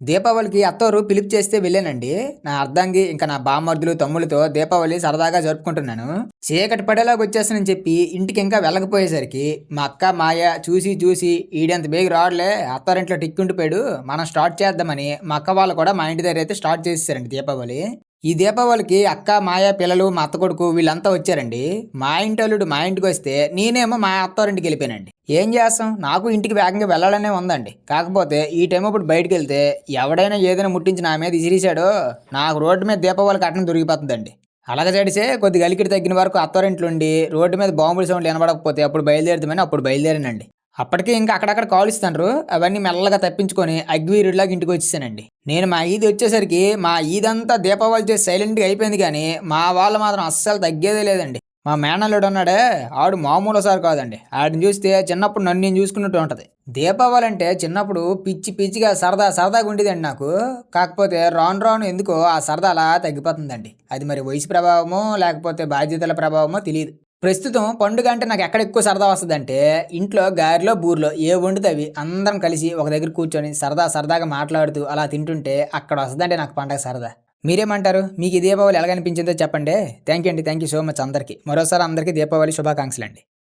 దీపావళికి అత్తోరు పిలుపు చేస్తే వెళ్ళానండి. నా అర్ధాంగి ఇంకా నా బామ్మర్దులు తమ్ములతో దీపావళి సరదాగా జరుపుకుంటున్నాను. చీకటి పడేలాగా వచ్చేస్తానని చెప్పి ఇంటికి ఇంకా వెళ్ళకపోయేసరికి మా అక్క మాయ చూసి చూసి ఈడంత బేగి రాడులే అత్తారింట్లో టిక్కుండిపోయాడు మనం స్టార్ట్ చేద్దామని మా అక్క వాళ్ళు కూడా మా ఇంటి దగ్గర అయితే స్టార్ట్ చేసేసారండి దీపావళి. ఈ దీపావళికి అక్క మాయ పిల్లలు మా అత్త కొడుకు వీళ్ళంతా వచ్చారండి. మా ఇంటి వాళ్ళు మా ఇంటికి వస్తే నేనేమో మా అత్తారింటికి వెళ్ళిపోయానండి. ఏం చేస్తాం? నాకు ఇంటికి వేగంగా వెళ్ళాలనే ఉందండి. కాకపోతే ఈ టైం ఇప్పుడు బయటికి వెళ్తే ఎవడైనా ఏదైనా ముట్టించి నా మీద ఇసిరేసాడో నాకు రోడ్డు మీద దీపావళి కట్టడం దొరికిపోతుందండి. అలాగ చడిసే కొద్దిగా అలికిడి తగ్గిన వరకు అత్తారింట్లుండి రోడ్డు మీద బాంబుల సౌండ్లు వినబడకపోతే అప్పుడు బయలుదేరుతామని అప్పుడు బయలుదేరానండి. అప్పటికే ఇంకా అక్కడక్కడ కాల్ అవన్నీ మెల్లగా తప్పించుకొని అగ్వీరుడిలాగా ఇంటికి వచ్చేసానండి. నేను మా ఈద్ వచ్చేసరికి మా ఈదంతా దీపావళి చేసి సైలెంట్గా అయిపోయింది కానీ మా వాళ్ళు మాత్రం అస్సలు తగ్గేదే లేదండి. మా మేనల్లుడు ఉన్నాడే ఆడు మామూలు సార్ కాదండి. ఆడిని చూస్తే చిన్నప్పుడు నన్ను నేను చూసుకున్నట్టు ఉంటుంది. దీపావళి అంటే చిన్నప్పుడు పిచ్చి పిచ్చిగా సరదా సరదాగా ఉండేదండి నాకు. కాకపోతే రాను రాను ఎందుకో ఆ సరదా అలా తగ్గిపోతుందండి. అది మరి వయసు ప్రభావమో లేకపోతే బాధ్యతల ప్రభావమో తెలియదు ప్రస్తుతం పండుగ అంటే నాకు ఎక్కడ ఎక్కువ సరదా వస్తుందంటే ఇంట్లో గారిలో బూర్లో ఏ వండితే అవి అందరం కలిసి ఒక దగ్గర కూర్చొని సరదా సరదాగా మాట్లాడుతూ అలా తింటుంటే అక్కడ వస్తుందంటే నాకు పండగ సరదా. మీరేమంటారు? మీకు ఈ దీపావళి ఎలాగనిపించిందో చెప్పండి. థ్యాంక్ యూ అండి. థ్యాంక్ యూ సో మచ్ అందరికీ. మరోసారి అందరికీ దీపావళి శుభాకాంక్షలు అండి